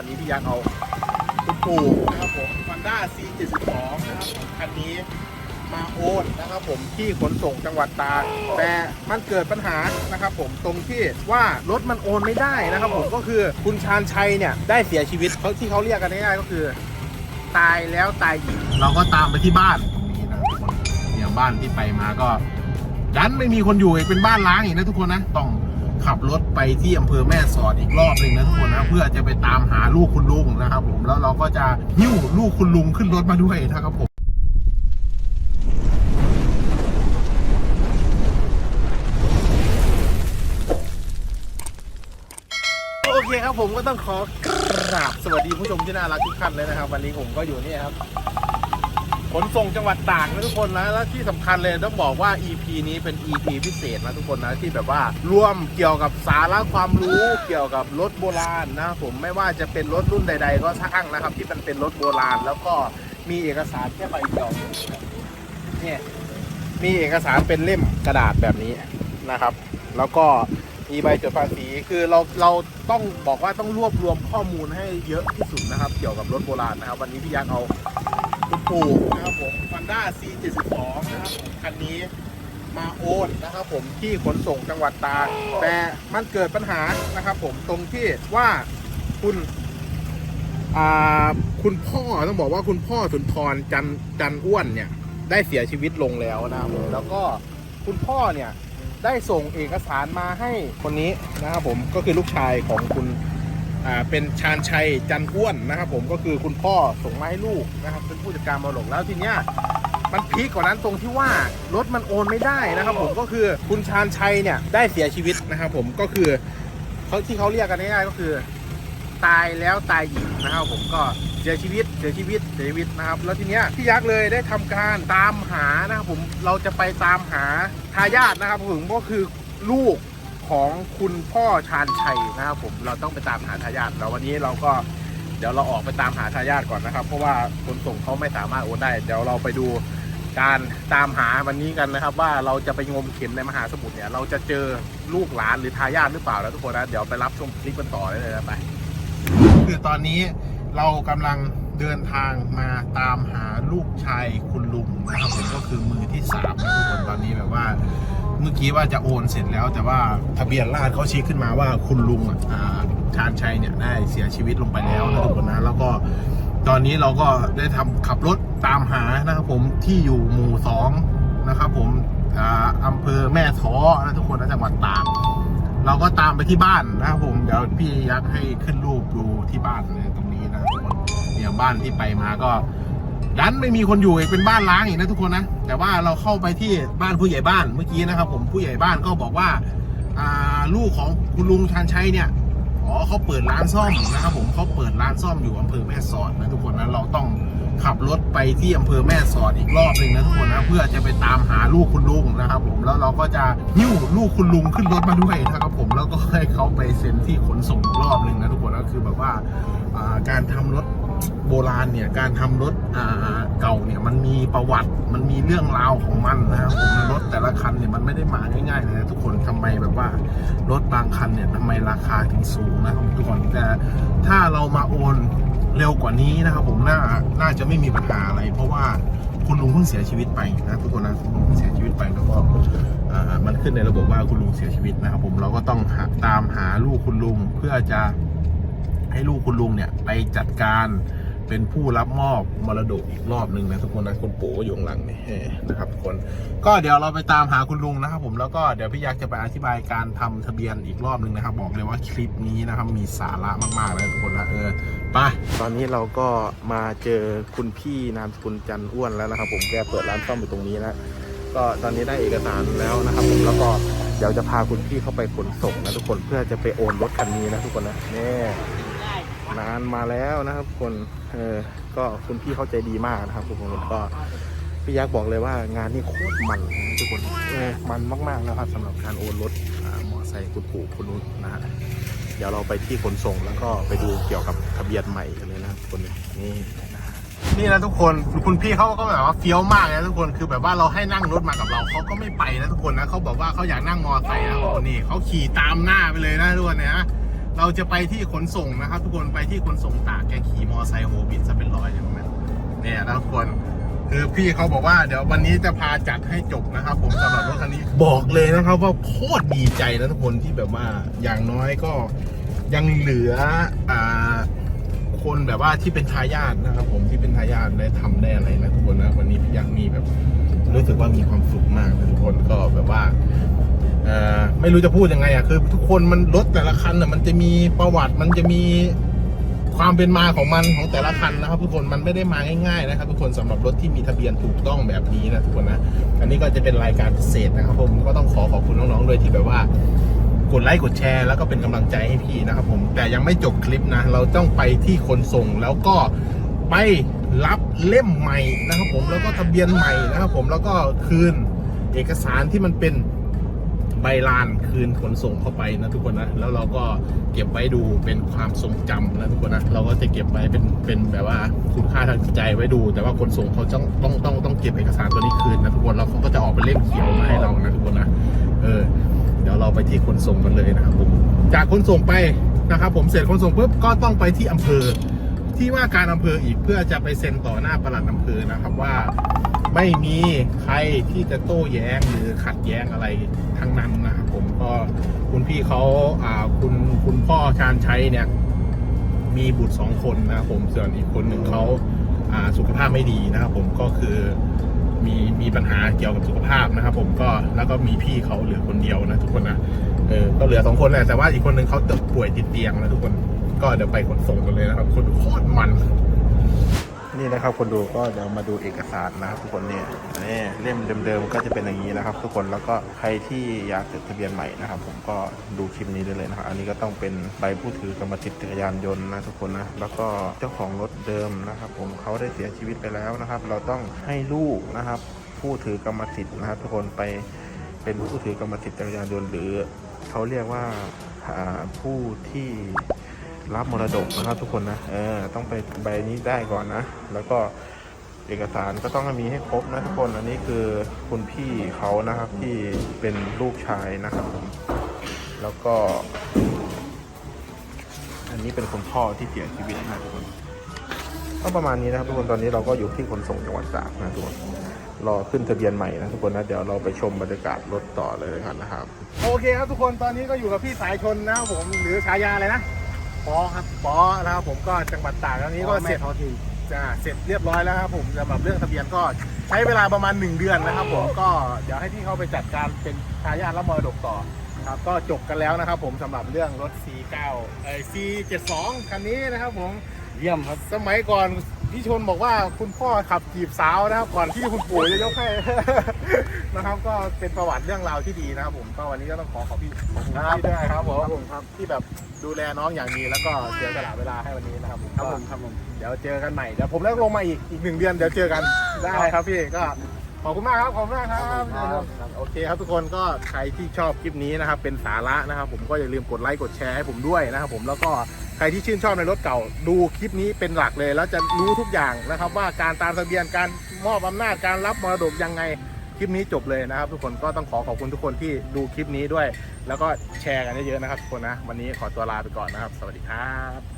วันนี้พี่ยักษ์เอาคุณปู่นะครับผม Honda C72 นะครับผมคันนี้มาโอนนะครับผมที่ขนส่งจังหวัดตากแต่มันเกิดปัญหานะครับผมตรงที่ว่ารถมันโอนไม่ได้นะครับผมก็คือคุณชาญชัยเนี่ยได้เสียชีวิตเขาที่เขาเรียกกันง่ายๆก็คือ ตายแล้วตายอีกเราก็ตามไปที่บ้านนี่นะทุกคนเนี่ยบ้านที่ไปมาก็ดันไม่มีคนอยู่อีกเป็นบ้านล้างอีกนะทุกคนนะต้อง ขับรถไปที่อำเภอแม่สอดอีกรอบหนึ่งนะทุกคนนะเพื่อจะไปตามหาลูกคุณลุงนะครับผมแล้วเราก็จะหิ้วลูกคุณลุงขึ้นรถมาด้วยนะครับผมโอเคครับผมก็ต้องขอกราบสวัสดีผู้ชมที่น่ารักทุกท่านเลยนะครับ วันนี้ผมก็อยู่นี่ครับ ขนส่งจังหวัดตากนะทุกคนนะและที่สำคัญเลยต้องบอกว่า EP นี้เป็น EP พิเศษนะทุกคนนะที่แบบว่าร่วมเกี่ยวกับสาระความรู้เกี่ยวกับรถโบราณนะผมไม่ว่าจะเป็นรถรุ่นใด ๆ ก็ช่างนะครับ ที่มันเป็นรถโบราณ แล้วก็มีเอกสารแค่ใบเดียวเนี่ยมีเอกสารเป็นเล่มกระดาษแบบนี้นะครับ แล้วก็มีใบจดภาษีคือเราเราต้องบอกว่าต้องรวบรวมข้อมูลให้เยอะที่สุดนะครับ เกี่ยวกับรถโบราณนะครับ วันนี้พี่ยักษ์เอา คุณปู่นะครับผม Honda C72 นะครับผมคันนี้มาโอนนะครับผมที่ขนส่งจังหวัดตากแต่มันเกิดปัญหานะครับผมตรงที่ว่าคุณคุณพ่อต้องบอกว่าคุณพ่อสุนทรจันจันอ้วนเนี่ย ได้เสียชีวิตลงแล้วนะครับผมแล้วก็คุณพ่อเนี่ยได้ส่งเอกสารมาให้คนนี้นะครับผมก็คือลูกชายของคุณ เป็นชาญชัยจันอ้วนนะครับ ผมก็คือคุณพ่อส่งมาให้ลูกนะครับ เป็นผู้จัดการมรดกแล้วทีเนี้ยมันพีคกว่านั้นตรงที่ว่ารถมันโอนไม่ได้นะครับผมก็คือคุณชาญชัยเนี่ยได้เสียชีวิตนะครับผมก็คือเขาที่เขาเรียกกันง่ายๆก็คือ ตายแล้วตายอีกนะครับผมก็เสียชีวิตเสียชีวิตเสียชีวิตนะครับ แล้วทีเนี้ยพี่ยักษ์เลยได้ทำการตามหานะครับผมเราจะไปตามหาทายาทนะครับผมก็คือลูก ของคุณพ่อชาญชัยนะครับผมเราต้องไปตามหาทายาทแล้ววันนี้เราก็เดี๋ยวเราออกไปตามหาทายาทก่อนนะครับ เพราะว่าคนส่งเขาไม่สามารถโอนได้ เดี๋ยวเราไปดูการตามหาวันนี้กันนะครับ ว่าเราจะไปงมเข็มในมหาสมุทรเนี่ย เราจะเจอลูกหลานหรือทายาทหรือเปล่าแล้วทุกคนนะเดี๋ยวไปรับชมคลิปกันต่อได้เลยนะไปคือตอนนี้เรากำลังเดินทางมาตาม ลูกชายคุณลุงนะครับผมก็คือมือที่สามนะทุกคนตอนนี้แบบว่า เมื่อกี้ว่าจะโอนเสร็จแล้ว แต่ว่าทะเบียนราษฎร์เขาชี้ขึ้นมาว่าคุณลุงอ่าชาญชัยเนี่ยได้เสียชีวิตลงไปแล้วนะทุกคนนะแล้วก็ตอนนี้เราก็ได้ทำขับรถตามหานะครับผมที่อยู่หมู่สองนะครับผมอ่าอำเภอแม่ท้อนะทุกคนนะจังหวัดตากเราก็ตามไปที่บ้านนะครับผมเดี๋ยวพี่ยักษ์ให้ขึ้นรูปดูที่บ้านเลยตรงนี้นะทุกคนเนี่ยบ้านที่ไปมาก็ ดันไม่มีคนอยู่อีกเป็นบ้านล้างอีกนะทุกคนนะ แต่ว่าเราเข้าไปที่บ้านผู้ใหญ่บ้านเมื่อกี้นะครับ ผมผู้ใหญ่บ้านก็บอกว่าลูกของคุณลุงชานชัยเนี่ยอ๋อเขาเปิดร้านซ่อมนะครับ ผมเขาเปิดร้านซ่อมอยู่อำเภอแม่สอดนะทุกคนนะเราต้องขับรถไปที่อำเภอแม่สอดอีกรอบหนึ่งนะทุกคนนะเพื่อจะไปตามหาลูกคุณลุงนะครับ ผมแล้วเราก็จะหิ้วลูกคุณลุงขึ้นรถมาด้วยนะครับ ผมแล้วก็ให้เขาไปเซ็นที่ขนส่งอีกรอบหนึ่งนะทุกคนก็คือแบบว่าอ่าการทำรถ โบราณเนี่ยการทำรถอ่าเก่าเนี่ยมันมีประวัติมันมีเรื่องราวของมันนะครับผมรถแต่ละคันเนี่ยมันไม่ได้มาง่ายๆเลยนะทุกคนทำไมแบบว่ารถบางคันเนี่ยทำไมราคาถึงสูงนะครับทุกคนแต่ถ้าเรามาโอนเร็วกว่านี้นะครับผมน่าน่าจะไม่มีปัญหาอะไร เพราะว่าคุณลุงเพิ่งเสียชีวิตไปนะทุกคนนะคุณลุงเสียชีวิตไปแล้วก็มันขึ้นในระบบว่าคุณลุงเสียชีวิตนะครับผมเราก็ต้องตามหาลูกคุณลุงเพื่อจะ ให้ลูกคุณลุงเนี่ยไปจัดการเป็นผู้รับมอบมรดกอีกรอบหนึ่งนะทุกคนนะคุณปู่ก็อยู่ข้างหลังนี่นะครับทุกคนก็เดี๋ยวเราไปตามหาคุณลุงนะครับ ผมแล้วก็เดี๋ยวพี่ยักษ์จะไปอธิบายการทำทะเบียนอีกรอบหนึ่งนะครับ บอกเลยว่าคลิปนี้นะครับมีสาระมากๆเลยทุกคนนะเออไปตอนนี้เราก็มาเจอคุณพี่นามสกุลจันอ้วนแล้วนะครับ ผมแกเปิดร้านซ่อมอยู่ตรงนี้นะก็ตอนนี้ได้เอกสารแล้วนะครับ ผมแล้วก็เดี๋ยวจะพาคุณพี่เข้าไปขนส่งนะทุกคนเพื่อจะไปโอนรถคันนี้นะทุกคนนะนี่ นานมาแล้วนะครับทุกคนเออก็คุณพี่เข้าใจดีมากนะครับทุกคนก็พี่ยักษ์บอกเลยว่างานนี้โคตรมันทุกคนเออมันมากๆนะครับสำหรับการโอนรถมอเตอร์ไซค์คุณปู่คุณนุชนะฮะเดี๋ยวเราไปที่ขนส่งแล้วก็ไปดูเกี่ยวกับทะเบียนใหม่กันเลยนะครับทุกคนนี่นี่นะทุกคนคุณพี่เขาก็แบบว่าเฟี้ยวมากนะทุกคนคือแบบว่าเราให้นั่งรถมากับเราเขาก็ไม่ไปนะทุกคนนะเขาบอกว่าเขาอยากนั่งมอเตอร์ไซค์นะโอ้โหนี่เขาขี่ตามหน้าไปเลยนะทุกคนเนี่ยนะ เราจะไปที่ขนส่งนะครับ ทุกคนไปที่ขนส่งตากแกขี่มอไซค์โฮบิดซะเป็นร้อยอย่างนั้นเนี่ยนะทุกคนคือพี่เขาบอกว่าเดี๋ยววันนี้จะพาจัดให้จบนะครับ ผมสำหรับรถคันนี้บอกเลยนะครับ ว่าโคตรดีใจนะทุกคนที่แบบว่าอย่างน้อยก็ยังเหลืออ่าคนแบบว่าที่เป็นทายาทนะครับ ผมที่เป็นทายาทได้ทำได้อะไรนะทุกคนนะวันนี้พี่ยักษ์มีแบบ รู้สึกว่ามีความสุขมากนะทุกคนก็แบบว่า ไม่รู้จะพูดยังไงอะคือ ทุกคนมันรถแต่ละคันอะมันจะมีประวัติมันจะมีความเป็นมาของมันของแต่ละคันนะครับ ทุกคนมันไม่ได้มาง่ายๆนะครับ ทุกคนสำหรับรถที่มีทะเบียนถูกต้องแบบนี้นะทุกคนนะอันนี้ก็จะเป็นรายการพิเศษนะครับผมก็ต้องขอขอบคุณน้องๆด้วยที่แบบว่ากดไลค์กดแชร์แล้วก็เป็นกำลังใจให้พี่นะครับผมแต่ยังไม่จบคลิปนะ เราต้องไปที่ขนส่งแล้วก็ไปรับเล่มใหม่นะครับผมแล้วก็ทะเบียนใหม่นะครับผมแล้วก็คืนเอกสารที่มันเป็น ใบลานคืนขนส่งเข้าไปนะทุกคนนะ แล้วเราก็เก็บไว้ดูเป็นความทรงจำนะทุกคนนะ เราก็จะเก็บไว้เป็นเป็นแบบว่าคุณค่าทางใจไว้ดู แต่ว่าขนส่งเขาต้องต้องต้องต้องเก็บเอกสารตัวนี้คืนนะทุกคนแล้วเขาก็จะออกเป็นเล่มเขียวมาให้เรานะทุกคนนะเออเดี๋ยวเราไปที่ขนส่งกันเลยนะครับผมจากขนส่งไปนะครับผมเสร็จขนส่งปุ๊บก็ต้องไปที่อำเภอ ที่ว่าการอำเภออีกเพื่อจะไปเซ็นต่อหน้าประหลัดอำเภอนะครับว่าไม่มีใครที่จะโต้แย้งหรือขัดแย้งอะไรทั้งนั้นนะครับผมก็คุณพี่เขาอ่าคุณคุณพ่อชาญชัยเนี่ยมีบุตรสองคนนะครับผมส่วนอีกคนหนึ่งเขาอ่าสุขภาพไม่ดีนะครับผมก็คือมีมีปัญหาเกี่ยวกับสุขภาพนะครับผมก็แล้วก็มีพี่เขาเหลือคนเดียวนะทุกคนนะเออก็เหลือสองคนแหละแต่ว่าอีกคนหนึ่งเขาติดป่วยติดเตียงนะทุกคน ก็เดี๋ยวไปขนส่งกันเลยนะครับ คนโคตรมัน นี่นะครับคนดูก็เดี๋ยวมาดูเอกสารนะครับทุกคนเนี่ยนี่เล่มเดิมๆก็จะเป็นอย่างนี้นะครับ ทุกคนแล้วก็ใครที่อยากจดทะเบียนใหม่นะครับ ผมก็ดูคลิปนี้ได้เลยนะครับ อันนี้ก็ต้องเป็นใบผู้ถือกรรมสิทธิ์จักรยานยนต์นะทุกคนนะแล้วก็เจ้าของรถเดิมนะครับ ผมเขาได้เสียชีวิตไปแล้วนะครับ เราต้องให้ลูกนะครับ ผู้ถือกรรมสิทธิ์นะครับ ทุกคนไปเป็นผู้ถือกรรมสิทธิ์จักรยานยนต์หรือเขาเรียกว่าอ่าผู้ที่ รับมรดกนะครับทุกคนนะเออต้องไปใบนี้ได้ก่อนนะ แล้วก็เอกสารก็ต้องมีให้ครบนะทุกคนอันนี้คือคุณพี่เขานะครับที่เป็นลูกชายนะครับผมแล้วก็ อันนี้เป็นคุณพ่อที่เสียชีวิตนะทุกคนก็ประมาณนี้นะครับทุกคนตอนนี้เราก็อยู่ที่ขนส่งจังหวัดตากนะทุกคนรอขึ้นทะเบียนใหม่นะทุกคนนะเดี๋ยวเราไปชมบรรยากาศรถต่อเลยกันนะครับ โอเคครับทุกคนตอนนี้ก็อยู่กับพี่สายชนนะครับผมหรือฉายาอะไรนะ ปอครับปอนะครับผมก็จังหวัดตากตอนนี้ก็เสร็จท้อทีจะเสร็จเรียบร้อยแล้วครับผมสำหรับเรื่องทะเบียนก็ใช้เวลาประมาณ 1 เดือนนะครับผมก็เดี๋ยวให้พี่เขาไปจัดการเป็นทายาทรับมรดกต่อครับก็จบกันแล้วนะครับผมสำหรับเรื่องรถ C9 เอ้ย C72 คันนี้นะครับผมเยี่ยมครับสมัยก่อน พี่ชนบอกว่าคุณพ่อขับจีบสาวนะครับ ก่อนที่คุณปู่จะยกให้ นะครับ ก็เป็นประวัติเรื่องราวที่ดีนะครับผมก็วันนี้ก็ต้องขอขอบพี่ขอบคุณพี่ด้วยครับผมครับที่แบบดูแลน้องอย่างดีแล้วก็เสียสละเวลาให้วันนี้นะครับผมครับก็ผมครับผมเดี๋ยวเจอกันใหม่เดี๋ยวผมแล้วลงมาอีกอีกหนึ่งเดือนเดี๋ยวเจอกันได้ครับพี่ก็ขอบคุณมากครับ ขอบคุณมากครับครับโอเคครับทุกคนก็ใครที่ชอบคลิปนี้นะครับ เป็นสาระนะครับ ผมก็อย่าลืมกดไลค์กดแชร์ให้ผมด้วยนะครับ ผมแล้วก็ใครที่ชื่นชอบในรถเก่า ดูคลิปนี้เป็นหลักเลย แล้วจะรู้ทุกอย่างนะครับ ว่าการตามทะเบียนการมอบอำนาจการรับมรดกยังไงคลิปนี้จบเลยนะครับ ทุกคนก็ต้องขอขอบคุณทุกคนที่ดูคลิปนี้ด้วย แล้วก็แชร์กันเยอะๆนะครับทุกคนนะวันนี้ขอตัวลาไปก่อนนะครับ สวัสดีครับ